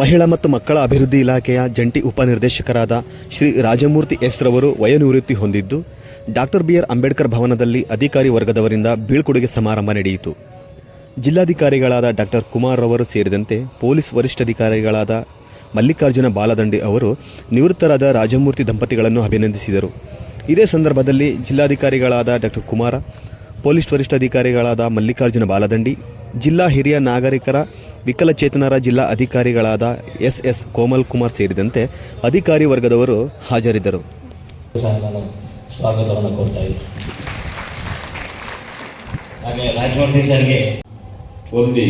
ಮಹಿಳಾ ಮತ್ತು ಮಕ್ಕಳ ಅಭಿವೃದ್ಧಿ ಇಲಾಖೆಯ ಜಂಟಿ ಉಪನಿರ್ದೇಶಕರಾದ ಶ್ರೀ ರಾಜಮೂರ್ತಿ ಎಸ್ ರವರು ವಯೋನಿವೃತ್ತಿ ಹೊಂದಿದ್ದು, ಡಾಕ್ಟರ್ ಬಿಆರ್ ಅಂಬೇಡ್ಕರ್ ಭವನದಲ್ಲಿ ಅಧಿಕಾರಿ ವರ್ಗದವರಿಂದ ಬೀಳ್ಕೊಡುಗೆ ಸಮಾರಂಭ ನಡೆಯಿತು. ಜಿಲ್ಲಾಧಿಕಾರಿಗಳಾದ ಡಾಕ್ಟರ್ ಕುಮಾರ್ ರವರು ಸೇರಿದಂತೆ ಪೊಲೀಸ್ ವರಿಷ್ಠಾಧಿಕಾರಿಗಳಾದ ಮಲ್ಲಿಕಾರ್ಜುನ ಬಾಲದಂಡಿ ಅವರು ನಿವೃತ್ತರಾದ ರಾಜಮೂರ್ತಿ ದಂಪತಿಗಳನ್ನು ಅಭಿನಂದಿಸಿದರು. ಇದೇ ಸಂದರ್ಭದಲ್ಲಿ ಜಿಲ್ಲಾಧಿಕಾರಿಗಳಾದ ಡಾಕ್ಟರ್ ಕುಮಾರ ಪೊಲೀಸ್ ವರಿಷ್ಠಾಧಿಕಾರಿಗಳಾದ ಮಲ್ಲಿಕಾರ್ಜುನ ಬಾಲದಂಡಿ ಜಿಲ್ಲಾ ಹಿರಿಯ ನಾಗರಿಕರ ವಿಕಲಚೇತನರ ಜಿಲ್ಲಾ ಅಧಿಕಾರಿಗಳಾದ ಎಸ್ ಎಸ್ ಕೋಮಲ್ ಕುಮಾರ್ ಸೇರಿದಂತೆ ಅಧಿಕಾರಿ ವರ್ಗದವರು ಹಾಜರಿದ್ದರು. ಸ್ವಾಗತವನ್ನು ಕೊಡ್ತಾ ಇದ್ದೀನಿ. ಹಾಗೆ ರಾಜಮೂರ್ತಿ ಸರ್ಗೆ ಹೊಂದಿ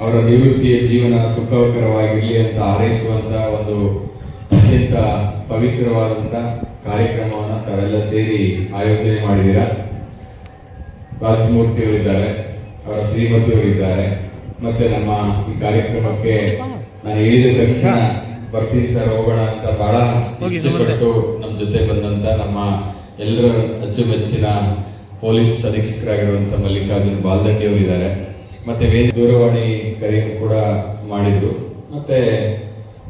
ಅವರ ನಿವೃತ್ತಿಯ ಜೀವನ ಸುಖಕರವಾಗಿರಲಿ ಅಂತ ಹಾರೈಸುವಂತ ಒಂದು ಅತ್ಯಂತ ಪವಿತ್ರವಾದಂತ ಕಾರ್ಯಕ್ರಮವನ್ನು ತಾವೆಲ್ಲ ಸೇರಿ ಆಯೋಜನೆ ಮಾಡಿದ್ದೀರಾ? ರಾಜಮೂರ್ತಿ ಅವರಿದ್ದಾರೆ ಅವರ ಶ್ರೀಮತಿಯವರಿದ್ದಾರೆ ಮತ್ತೆ ನಮ್ಮ ಈ ಕಾರ್ಯಕ್ರಮಕ್ಕೆ ನಾನು ಹೇಳಿದ ತಕ್ಷಣ ಬರ್ತೀನಿ ಸರ್ ಹೋಗೋಣ ಅಂತ ಬಹಳ ಇಚ್ಛೆಪಟ್ಟು ನಮ್ಮ ಜೊತೆ ಬಂದಂತ ನಮ್ಮ ಎಲ್ಲರ ಅಚ್ಚುಮೆಚ್ಚಿನ ಪೊಲೀಸ್ ಅಧೀಕ್ಷಕರಾಗಿರುವಂತ ಮಲ್ಲಿಕಾರ್ಜುನ್ ಬಾಲ್ದಂಡಿ ಅವರಿದ್ದಾರೆ ಮತ್ತೆ ವೇದ ದೂರವಾಣಿ ಕರೆಯನ್ನು ಕೂಡ ಮಾಡಿದ್ರು. ಮತ್ತೆ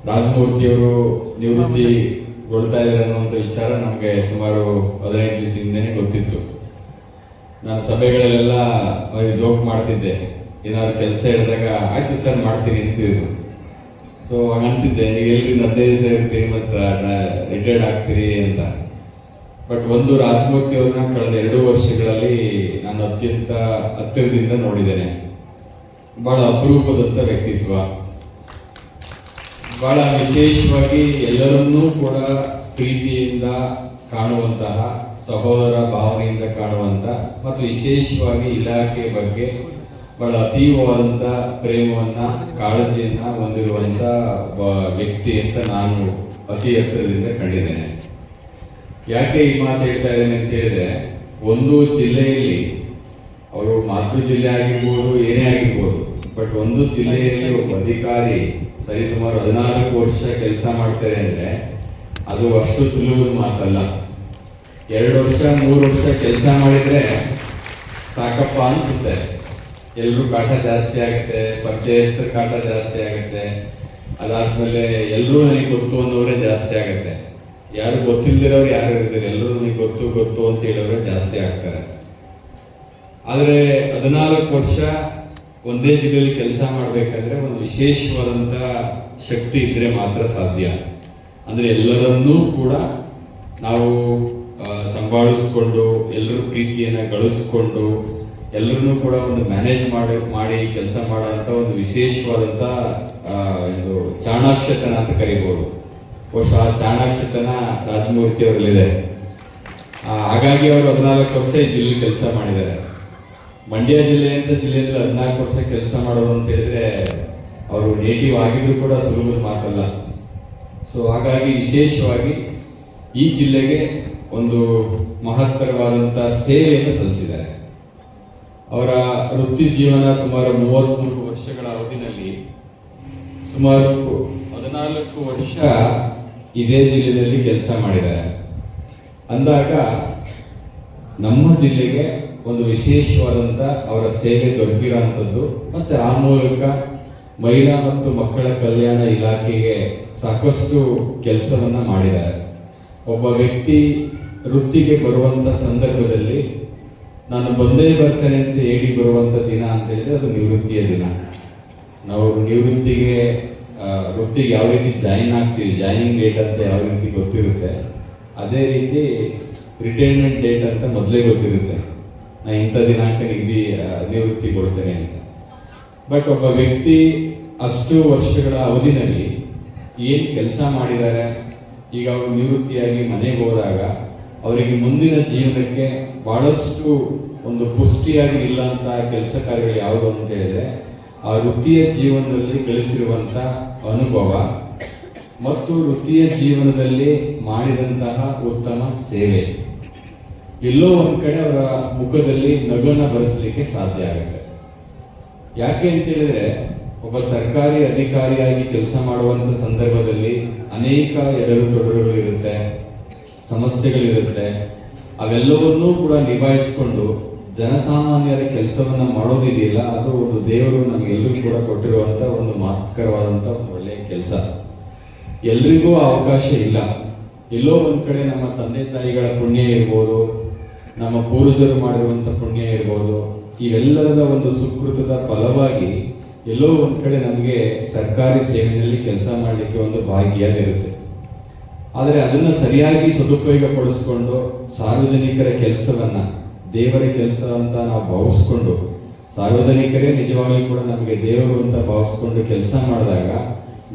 ರಾಜಮೂರ್ತಿಯವರು ನಿವೃತ್ತಿಗೊಳ್ತಾ ಇದ್ದಾರೆ ಅನ್ನುವಂಥ ವಿಚಾರ ನಮಗೆ ಸುಮಾರು ಹದಿನೈದು ದಿವಸದಿಂದನೇ ಗೊತ್ತಿತ್ತು. ನಾನು ಸಭೆಗಳಲ್ಲೆಲ್ಲ ಜೋಕ್ ಮಾಡ್ತಿದ್ದೆ. ಏನಾದ್ರು ಕೆಲಸ ಹೇಳಿದಾಗ ಆಯ್ತು ಸರ್, ಮಾಡ್ತೀನಿ ಅಂತಿದ್ರು ಸೊ ಅಂತಿದ್ದೆ. ನೀವು ಎಲ್ಲಿ ಹದಿನೈದು ದಿವಸ ಇರ್ತೀರಿ ಮತ್ತು ರಿಟೈರ್ಡ್ ಆಗ್ತೀರಿ, ಅಂತ. ಬಟ್ ಒಂದು ರಾಜಮೂರ್ತಿ ಅವ್ರನ್ನ ಕಳೆದ ಎರಡು ವರ್ಷಗಳಲ್ಲಿ ನಾನು ಅತ್ಯಂತ ಹತ್ತಿರದಿಂದ ನೋಡಿದ್ದೇನೆ. ಬಹಳ ಅಪರೂಪದಂತ ವ್ಯಕ್ತಿತ್ವ. ಬಹಳ ವಿಶೇಷವಾಗಿ ಎಲ್ಲರನ್ನೂ ಕೂಡ ಪ್ರೀತಿಯಿಂದ ಕಾಣುವಂತಹ ಸಹೋದರ ಭಾವನೆಯಿಂದ ಕಾಣುವಂತ ಮತ್ತು ವಿಶೇಷವಾಗಿ ಇಲಾಖೆ ಬಗ್ಗೆ ಬಹಳ ಅತೀವವಾದಂಥ ಪ್ರೇಮವನ್ನ, ಕಾಳಜಿಯನ್ನ ಹೊಂದಿರುವಂತ ಒಬ್ಬ ವ್ಯಕ್ತಿ ಅಂತ ನಾನು ಅತಿ ಹತ್ತಿರದಿಂದ ಕಂಡಿದ್ದೇನೆ. ಯಾಕೆ ಈ ಮಾತು ಹೇಳ್ತಾ ಇದ್ದೇನೆ ಅಂತ ಹೇಳಿದ್ರೆ, ಒಂದು ಜಿಲ್ಲೆಯಲ್ಲಿ, ಅವರು ಮಾತೃ ಜಿಲ್ಲೆ ಆಗಿರ್ಬೋದು, ಏನೇ ಆಗಿರ್ಬೋದು, ಬಟ್ ಒಂದು ಜಿಲ್ಲೆಯಲ್ಲಿ ಒಬ್ಬ ಅಧಿಕಾರಿ ಸರಿಸುಮಾರು ಹದಿನಾಲ್ಕು ವರ್ಷ ಕೆಲಸ ಮಾಡ್ತಾರೆ ಅಂದರೆ, ಅದು ಅಷ್ಟು ಸುಲಭದ ಮಾತಲ್ಲ. ಎರಡು ವರ್ಷ, ಮೂರು ವರ್ಷ ಕೆಲಸ ಮಾಡಿದ್ರೆ ಸಾಕಪ್ಪ ಅನಿಸುತ್ತೆ. ಎಲ್ಲರೂ ಕಾಟ ಜಾಸ್ತಿ ಆಗುತ್ತೆ, ಪರಿಚಯಸ್ಥರ ಕಾಟ ಜಾಸ್ತಿ ಆಗುತ್ತೆ. ಅದಾದ್ಮೇಲೆ ಎಲ್ಲರೂ ನನಗೆ ಗೊತ್ತು ಅನ್ನೋರೇ ಜಾಸ್ತಿ ಆಗುತ್ತೆ. ಯಾರು ಗೊತ್ತಿಲ್ದಿರೋರು ಯಾರು ಇರ್ತಾರೆ ಎಲ್ಲರೂ ನನಗೆ ಗೊತ್ತು ಗೊತ್ತು ಅಂತ ಹೇಳೋರೇ ಜಾಸ್ತಿ ಆಗ್ತಾರೆ. ಆದರೆ ಹದಿನಾಲ್ಕು ವರ್ಷ ಒಂದೇ ಜಿಲ್ಲೆಯಲ್ಲಿ ಕೆಲಸ ಮಾಡಬೇಕಾದ್ರೆ ಒಂದು ವಿಶೇಷವಾದಂಥ ಶಕ್ತಿ ಇದ್ರೆ ಮಾತ್ರ ಸಾಧ್ಯ. ಅಂದರೆ ಎಲ್ಲರನ್ನೂ ಕೂಡ ನಾವು ಸಂಭಾಳಿಸ್ಕೊಂಡು ಎಲ್ಲರ ಪ್ರೀತಿಯನ್ನ ಗಳಿಸ್ಕೊಂಡು ಎಲ್ಲರನ್ನೂ ಕೂಡ ಒಂದು ಮ್ಯಾನೇಜ್ ಮಾಡಿ ಮಾಡಿ ಕೆಲಸ ಮಾಡೋಂಥ ಒಂದು ವಿಶೇಷವಾದಂತ ಆ, ಇದು ಚಾಣಾಕ್ಷತನ ಅಂತ ಕರಿಬೋದು. ಬಹುಶಃ ಚಾಣಾಕ್ಷತನ ರಾಜಮೂರ್ತಿ ಅವರಲ್ಲಿದೆ. ಹಾಗಾಗಿ ಅವರು ಹದಿನಾಲ್ಕು ವರ್ಷ ಜಿಲ್ಲೆ ಕೆಲಸ ಮಾಡಿದ್ದಾರೆ. ಮಂಡ್ಯ ಜಿಲ್ಲೆ ಅಂತ ಜಿಲ್ಲೆಯಲ್ಲಿ ಹದಿನಾಲ್ಕು ವರ್ಷ ಕೆಲಸ ಮಾಡೋದು ಅಂತ ಹೇಳಿದ್ರೆ ಅವರು ನೇಟಿವ್ ಆಗಿದ್ರು ಕೂಡ ಸುಲಭದ ಮಾತಲ್ಲ. ಸೊ ಹಾಗಾಗಿ ವಿಶೇಷವಾಗಿ ಈ ಜಿಲ್ಲೆಗೆ ಒಂದು ಮಹತ್ತರವಾದಂತಹ ಸೇವೆಯನ್ನು ಸಲ್ಲಿಸಿದ್ದಾರೆ. ಅವರ ವೃತ್ತಿ ಜೀವನ ಸುಮಾರು ಮೂವತ್ಮೂರು ವರ್ಷಗಳ ಅವಧಿನಲ್ಲಿ ಸುಮಾರು ಹದಿನಾಲ್ಕು ವರ್ಷ ಇದೇ ಜಿಲ್ಲೆಯಲ್ಲಿ ಕೆಲಸ ಮಾಡಿದ್ದಾರೆ. ಅಂದಾಗ ನಮ್ಮ ಜಿಲ್ಲೆಗೆ ಒಂದು ವಿಶೇಷವಾದಂಥ ಅವರ ಸೇವೆ ದೊರಕಿರೋಂಥದ್ದು ಮತ್ತೆ ಆ ಮೂಲಕ ಮಹಿಳಾ ಮತ್ತು ಮಕ್ಕಳ ಕಲ್ಯಾಣ ಇಲಾಖೆಗೆ ಸಾಕಷ್ಟು ಕೆಲಸವನ್ನು ಮಾಡಿದ್ದಾರೆ. ಒಬ್ಬ ವ್ಯಕ್ತಿ ವೃತ್ತಿಗೆ ಬರುವಂಥ ಸಂದರ್ಭದಲ್ಲಿ ನಾನು ಬಂದೇ ಬರ್ತೇನೆ ಅಂತ ಹೇಳಿ ಬರುವಂತ ದಿನ ಅಂತ ಹೇಳಿದ್ರೆ ಅದು ನಿವೃತ್ತಿಯ ದಿನ. ನಾವು ನಿವೃತ್ತಿಗೆ ವೃತ್ತಿಗೆ ಯಾವ ರೀತಿ ಜಾಯಿನ್ ಆಗ್ತೀವಿ, ಜಾಯಿನಿಂಗ್ ಡೇಟ್ ಅಂತ ಯಾವ ರೀತಿ ಗೊತ್ತಿರುತ್ತೆ, ಅದೇ ರೀತಿ ರಿಟೈರ್ಮೆಂಟ್ ಡೇಟ್ ಅಂತ ಮೊದಲೇ ಗೊತ್ತಿರುತ್ತೆ. ನಾ ಇಂಥ ದಿನಾಂಕ ನಿಗದಿ ನಿವೃತ್ತಿ ಕೊಡ್ತೇನೆ ಅಂತ. ಬಟ್ ಒಬ್ಬ ವ್ಯಕ್ತಿ ಅಷ್ಟು ವರ್ಷಗಳ ಅವಧಿನಲ್ಲಿ ಏನು ಕೆಲಸ ಮಾಡಿದ್ದಾರೆ ಈಗ ಅವರು ನಿವೃತ್ತಿಯಾಗಿ ಮನೆಗೆ ಹೋದಾಗ ಅವರಿಗೆ ಮುಂದಿನ ಜೀವನಕ್ಕೆ ಬಹಳಷ್ಟು ಒಂದು ಪುಷ್ಟಿಯಾಗಿ ಇಲ್ಲ ಅಂತ ಕೆಲಸ ಕಾರ್ಯಗಳು ಯಾವುದು ಅಂತ ಹೇಳಿದ್ರೆ, ಆ ವೃತ್ತಿಯ ಜೀವನದಲ್ಲಿ ಗಳಿಸಿರುವಂತ ಅನುಭವ ಮತ್ತು ವೃತ್ತಿಯ ಜೀವನದಲ್ಲಿ ಮಾಡಿದಂತಹ ಉತ್ತಮ ಸೇವೆ. ಎಲ್ಲೋ ಒಂದ್ ಕಡೆ ಅವರ ಮುಖದಲ್ಲಿ ನಗನ ಬರೆಸಲಿಕ್ಕೆ ಸಾಧ್ಯ ಆಗುತ್ತೆ. ಯಾಕೆ ಅಂತ ಹೇಳಿದ್ರೆ, ಒಬ್ಬ ಸರ್ಕಾರಿ ಅಧಿಕಾರಿಯಾಗಿ ಕೆಲಸ ಮಾಡುವಂತ ಸಂದರ್ಭದಲ್ಲಿ ಅನೇಕ ಎಡರು ತೊಡರುಗಳಿರುತ್ತೆ ಸಮಸ್ಯೆಗಳಿರುತ್ತೆ. ಅವೆಲ್ಲವನ್ನೂ ಕೂಡ ನಿಭಾಯಿಸಿಕೊಂಡು ಜನಸಾಮಾನ್ಯರ ಕೆಲಸವನ್ನ ಮಾಡೋದಿದೆಯಲ್ಲ ಅದು ಒಂದು ದೇವರು ನಮಗೆಲ್ಲರೂ ಕೂಡ ಕೊಟ್ಟಿರುವಂತ ಒಂದು ಮಹತ್ಕರವಾದಂತ ಒಳ್ಳೆಯ ಕೆಲಸ. ಎಲ್ರಿಗೂ ಅವಕಾಶ ಇಲ್ಲ. ಎಲ್ಲೋ ಒಂದ್ ಕಡೆ ನಮ್ಮ ತಂದೆ ತಾಯಿಗಳ ಪುಣ್ಯ ಇರ್ಬೋದು, ನಮ್ಮ ಪೂರ್ವಜರು ಮಾಡಿರುವಂತ ಪುಣ್ಯ ಇರ್ಬೋದು, ಇವೆಲ್ಲರದ ಒಂದು ಸುಕೃತದ ಫಲವಾಗಿ ಎಲ್ಲೋ ಒಂದ್ ಕಡೆ ನಮಗೆ ಸರ್ಕಾರಿ ಸೇವೆಯಲ್ಲಿ ಕೆಲಸ ಮಾಡಲಿಕ್ಕೆ ಒಂದು ಭಾಗ್ಯ ಇರುತ್ತೆ ಆದರೆ ಅದನ್ನು ಸರಿಯಾಗಿ ಸದುಪಯೋಗ ಪಡಿಸ್ಕೊಂಡು ಸಾರ್ವಜನಿಕರ ಕೆಲಸವನ್ನ, ದೇವರ ಕೆಲಸ ಅಂತ ನಾವು ಭಾವಿಸ್ಕೊಂಡು, ಸಾರ್ವಜನಿಕರೇ ನಿಜವಾಗಿ ಕೂಡ ನಮಗೆ ದೇವರು ಅಂತ ಭಾವಿಸ್ಕೊಂಡು ಕೆಲಸ ಮಾಡಿದಾಗ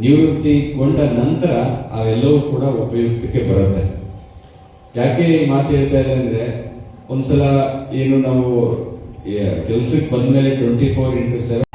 ನಿವೃತ್ತಿಗೊಂಡ ನಂತರ ಅವೆಲ್ಲವೂ ಕೂಡ ಉಪಯುಕ್ತಕ್ಕೆ ಬರುತ್ತೆ. ಯಾಕೆ ಈ ಮಾತು ಹೇಳ್ತಾ ಇದೆ ಅಂದ್ರೆ, ಒಂದ್ಸಲ ಏನು ನಾವು ಕೆಲಸಕ್ಕೆ ಬಂದ್ಮೇಲೆ ಟ್ವೆಂಟಿ ಫೋರ್ ಇಂಟು ಸೆವೆನ್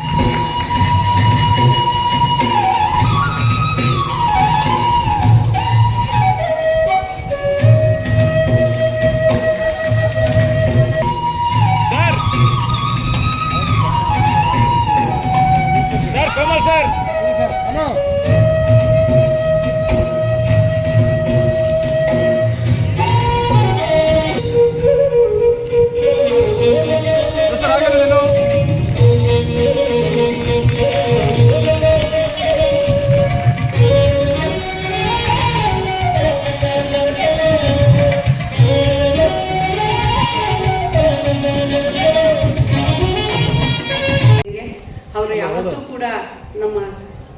ನಮ್ಮ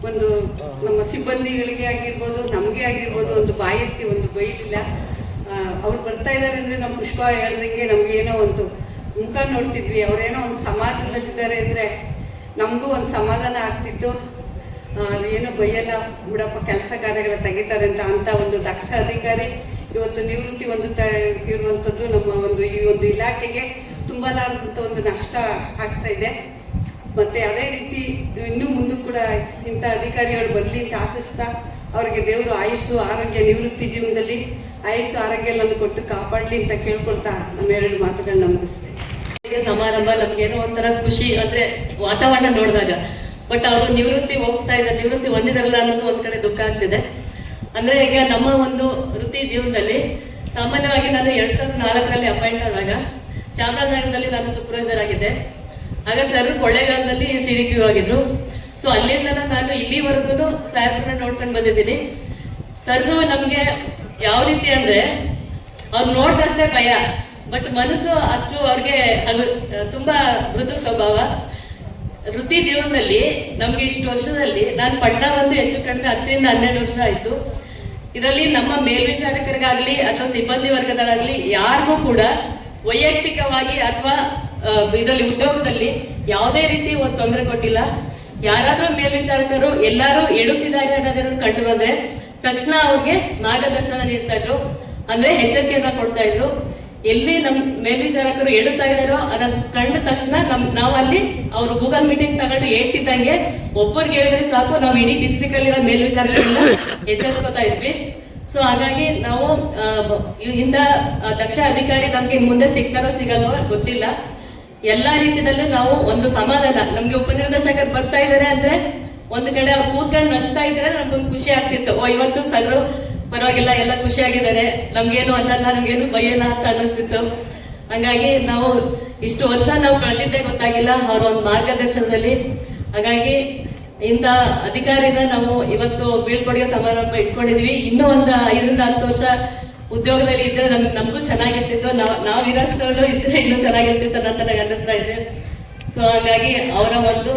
ಒಂದು, ನಮ್ಮ ಸಿಬ್ಬಂದಿಗಳಿಗೆ ಆಗಿರ್ಬೋದು, ನಮಗೆ ಆಗಿರ್ಬೋದು ಒಂದು ಬಾಯಿ ಎತ್ತಿ ಒಂದು ಬೈಲಿಲ್ಲ. ಅವ್ರು ಬರ್ತಾ ಇದ್ದಾರೆ ಅಂದ್ರೆ ನಮ್ಮ ಪುಷ್ಪ ಹೇಳ್ದಂಗೆ ನಮ್ಗೆ ಏನೋ ಒಂದು ಮುಖ ನೋಡ್ತಿದ್ವಿ. ಅವರೇನೋ ಒಂದು ಸಮಾಧಾನದಲ್ಲಿದ್ದಾರೆ ಅಂದ್ರೆ ನಮಗೂ ಒಂದು ಸಮಾಧಾನ ಆಗ್ತಿತ್ತು. ಏನೋ ಬೈಯಲ್ಲ, ಬಿಡಪ್ಪ, ಕೆಲಸ ಕಾರ್ಯಗಳ ತೆಗಿತಾರೆ ಅಂತ ಅಂತ ಒಂದು ದಕ್ಷ ಅಧಿಕಾರಿ ಇವತ್ತು ನಿವೃತ್ತಿ ಹೊಂದುತ್ತಾ ಇರುವಂಥದ್ದು ನಮ್ಮ ಒಂದು ಈ ಒಂದು ಇಲಾಖೆಗೆ ತುಂಬಲಾರದಂಥ ಒಂದು ನಷ್ಟ ಆಗ್ತಾ ಇದೆ. ಮತ್ತೆ ಅದೇ ರೀತಿ ಇನ್ನು ಮುಂದೆ ಕೂಡ ಇಂಥ ಅಧಿಕಾರಿಗಳು ಬರಲಿ ಅಂತ ಆಶಿಸ್ತಾ ಅವರಿಗೆ ದೇವರು ಆಯುಸ್ಸು, ಆರೋಗ್ಯ, ನಿವೃತ್ತಿ ಜೀವನದಲ್ಲಿ ಆಯುಸ್ಸು, ಆರೋಗ್ಯ ಎಲ್ಲ ಕೊಟ್ಟು ಕಾಪಾಡಲಿ ಅಂತ ಕೇಳ್ಕೊಳ್ತಾ ನನ್ನ ಎರಡು ಮಾತುಗಳನ್ನ ಮುಗಿಸ್ತೇನೆ ಸಮಾರಂಭ ಸಮಾರಂಭ ನಮ್ಗೇನೋ ಒಂಥರ ಖುಷಿ ಅಂದ್ರೆ ವಾತಾವರಣ ನೋಡಿದಾಗ. ಬಟ್ ಅವರು ನಿವೃತ್ತಿ ಹೋಗ್ತಾ ಇದ್ದಾರೆ, ನಿವೃತ್ತಿ ಹೊಂದಿದಾರಲ್ಲ ಅನ್ನೋದು ಒಂದ್ ಕಡೆ ದುಃಖ ಆಗ್ತಿದೆ. ಅಂದ್ರೆ ಈಗ ನಮ್ಮ ಒಂದು ವೃತ್ತಿ ಜೀವನದಲ್ಲಿ ಸಾಮಾನ್ಯವಾಗಿ ನಾನು ಎರಡ್ ಸಾವಿರದ ನಾಲ್ಕರಲ್ಲಿ ಅಪಾಯಿಂಟ್ ಆದಾಗ ಚಾಮರಾಜನಗರದಲ್ಲಿ ನಾನು ಸೂಪರ್ವೈಸರ್ ಆಗಿದ್ದೆ. ಆಗ ಸರ್ ಕೊಳ್ಳೇಗಾಲದಲ್ಲಿ ಸಿ ಡಿ ಆಗಿದ್ರು. ಸೊ ಅಲ್ಲಿಂದ ನಾನು ಇಲ್ಲಿವರೆಗೂ ಸರ್ ನೋಡ್ಕೊಂಡು ಬಂದಿದ್ದೀನಿ. ಸರ್ ನಮ್ಗೆ ಯಾವ ರೀತಿ ಅಂದ್ರೆ ಅವ್ರು ನೋಡ್ದಷ್ಟೇ ಭಯ ಬಟ್ ಮನಸ್ಸು ಅಷ್ಟು ಅವ್ರಿಗೆ ತುಂಬಾ ಮೃದು ಸ್ವಭಾವ. ವೃತ್ತಿ ಜೀವನದಲ್ಲಿ ನಮ್ಗೆ ಇಷ್ಟು ವರ್ಷದಲ್ಲಿ ನಾನು ಪಟ್ಟ ಬಂದು ಹೆಚ್ಚು ಕಡಿಮೆ ಹತ್ತರಿಂದ ಹನ್ನೆರಡು ವರ್ಷ ಆಯ್ತು. ಇದರಲ್ಲಿ ನಮ್ಮ ಮೇಲ್ವಿಚಾರಕರಿಗಾಗ್ಲಿ ಅಥವಾ ಸಿಬ್ಬಂದಿ ವರ್ಗದವರಾಗ್ಲಿ ಯಾರಿಗೂ ಕೂಡ ವೈಯಕ್ತಿಕವಾಗಿ ಅಥವಾ ಇದರಲ್ಲಿ ಉದ್ಯೋಗದಲ್ಲಿ ಯಾವುದೇ ರೀತಿ ಒಂದು ತೊಂದರೆ ಕೊಟ್ಟಿಲ್ಲ. ಯಾರಾದ್ರೂ ಮೇಲ್ವಿಚಾರಕರು ಎಲ್ಲರೂ ಎಡುತ್ತಿದ್ದಾರೆ ಅನ್ನೋದನ್ನು ಕಂಡು ಬಂದ್ರೆ ತಕ್ಷಣ ಅವ್ರಿಗೆ ಮಾರ್ಗದರ್ಶನ ನೀಡ್ತಾ ಇದ್ರು, ಅಂದ್ರೆ ಎಚ್ಚರಿಕೆಯನ್ನ ಕೊಡ್ತಾ ಇದ್ರು. ಎಲ್ಲಿ ನಮ್ ಮೇಲ್ವಿಚಾರಕರು ಹೇಳುತ್ತಾ ಇದಾರೋ ಅದನ್ನ ಕಂಡ ತಕ್ಷಣ ನಮ್, ನಾವು ಅಲ್ಲಿ ಅವರು ಗೂಗಲ್ ಮೀಟಿಂಗ್ ತಗೊಂಡು ಹೇಳ್ತಿದ್ದಂಗೆ ಒಬ್ಬರಿಗೆ ಹೇಳಿದ್ರೆ ಸಾಕು, ನಾವು ಇಡೀ ಡಿಸ್ಟಿಕ್ ಅಲ್ಲಿರೋ ಮೇಲ್ವಿಚಾರಕರಿಂದ ಎಚ್ಚರಿಸ್ಕೊತಾ ಇದ್ವಿ. ಸೊ ಹಾಗಾಗಿ ನಾವು ಇಂಥ ದಕ್ಷ ಅಧಿಕಾರಿ ನಮ್ಗೆ ಮುಂದೆ ಸಿಗ್ತಾರೋ ಸಿಗಲ್ವೋ ಗೊತ್ತಿಲ್ಲ. ಎಲ್ಲಾ ರೀತಿಯಲ್ಲೂ ನಾವು ಒಂದು ಸಮಾಧಾನ. ನಮ್ಗೆ ಉಪನಿರ್ದೇಶಕರು ಬರ್ತಾ ಇದ್ದಾರೆ ಅಂದ್ರೆ ಒಂದು ಕಡೆ ಕೂತ್ಕೊಂಡು ನಗ್ತಾ ಇದ್ರೆ ನಮ್ಗೊಂದು ಖುಷಿ ಆಗ್ತಿತ್ತು. ಓ, ಇವತ್ತು ಸರ್ ಪರವಾಗಿಲ್ಲ, ಎಲ್ಲ ಖುಷಿಯಾಗಿದ್ದಾರೆ ನಮ್ಗೇನು ಅಂತಲ್ಲ, ನಮ್ಗೇನು ಭಯಲ್ಲ ಅಂತ ಅನ್ನಿಸ್ತಿತ್ತು. ಹಂಗಾಗಿ ನಾವು ಇಷ್ಟು ವರ್ಷ ನಾವು ಕಳೆದಿದ್ದೇ ಗೊತ್ತಾಗಿಲ್ಲ ಅವ್ರ ಒಂದು ಮಾರ್ಗದರ್ಶನದಲ್ಲಿ. ಹಾಗಾಗಿ ಇಂಥ ಅಧಿಕಾರಿನ ನಾವು ಇವತ್ತು ಬೀಳ್ಕೊಡುಗೆ ಸಮಾರಂಭ ಇಟ್ಕೊಂಡಿದ್ವಿ. ಇನ್ನೂ ಒಂದು ಐದರಿಂದ ಹತ್ತು ವರ್ಷ ಉದ್ಯೋಗದಲ್ಲಿ ಇದ್ರೆ ನಮ್, ನಮಗೂ ಚೆನ್ನಾಗಿರ್ತಿತ್ತು. ನಾವ್ ನಾವ್ ಇರೋಷ್ಟ್ರಲ್ಲೂ ಇದ್ರೆ ಇನ್ನೂ ಚೆನ್ನಾಗಿರ್ತಿತ್ತು ಅಂತ ನನಗೆ ಅನ್ನಿಸ್ತಾ ಇದೆ. ಸೊ ಹಾಗಾಗಿ ಅವರ ಒಂದು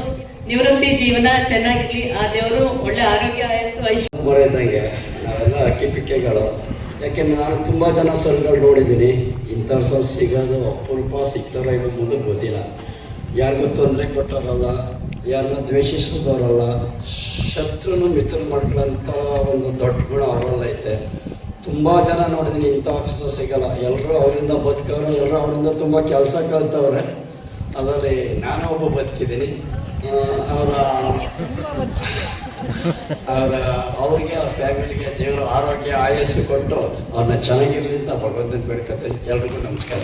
ನಿವೃತ್ತಿ ಜೀವನ ಚೆನ್ನಾಗಿರ್ಲಿ. ಆ ದೇವರು ಒಳ್ಳೆ ಆರೋಗ್ಯ ಆಯಸ್ಸು ಐಶ್ವರ್ಯ. ಮೊರೆದಂಗೆ ನಾವೆಲ್ಲ ಅಕ್ಕಿ ಪಿಕ್ಕೆಗಳು. ಯಾಕೆಂದ್ರೆ ನಾನು ತುಂಬ ಜನ ಸರ್ಗಳು ನೋಡಿದ್ದೀನಿ. ಇಂಥ ಸರ್ ಸಿಗೋದು ಅಪರೂಪ, ಸಿಗ್ತಾರೋ ಇವಾಗ ಮುಂದೆ ಗೊತ್ತಿಲ್ಲ. ಯಾರಿಗೂ ತೊಂದರೆ ಕೊಟ್ಟವರಲ್ಲ, ಯಾರನ್ನ ದ್ವೇಷಿಸಿದವರಲ್ಲ ಶತ್ರುನು ಮಿತ್ರ ಮಾಡ್ಕೊಳ್ಳೋಂಥ ಒಂದು ದೊಡ್ಡ ಗುಣ ಅವರಲ್ಲಿ ಐತೆ ತುಂಬ ಜನ ನೋಡಿದ್ದೀನಿ ಇಂಥ ಆಫೀಸರ್ ಸಿಗಲ್ಲ. ಎಲ್ಲರೂ ಅವರಿಂದ ಬದುಕವ್ರೆ ಎಲ್ಲರೂ ಅವರಿಂದ ತುಂಬ ಕೆಲಸ ಕಲ್ತವ್ರೆ. ಅದರಲ್ಲಿ ನಾನು ಒಬ್ಬ ಬದುಕಿದ್ದೀನಿ. ಅವರ ಅವರ ಅವ್ರಿಗೆ, ಅವ್ರ ಫ್ಯಾಮಿಲಿಗೆ ದೇವರು ಆರೋಗ್ಯ, ಆಯಸ್ಸು ಕೊಟ್ಟು ಅವ್ರನ್ನ ಚೆನ್ನಾಗಿರ್ಲಿ ಅಂತ ಭಗವಂತನ ಬೇಡ್ಕೊತೀನಿ ಎಲ್ರಿಗೂ ನಮಸ್ಕಾರ.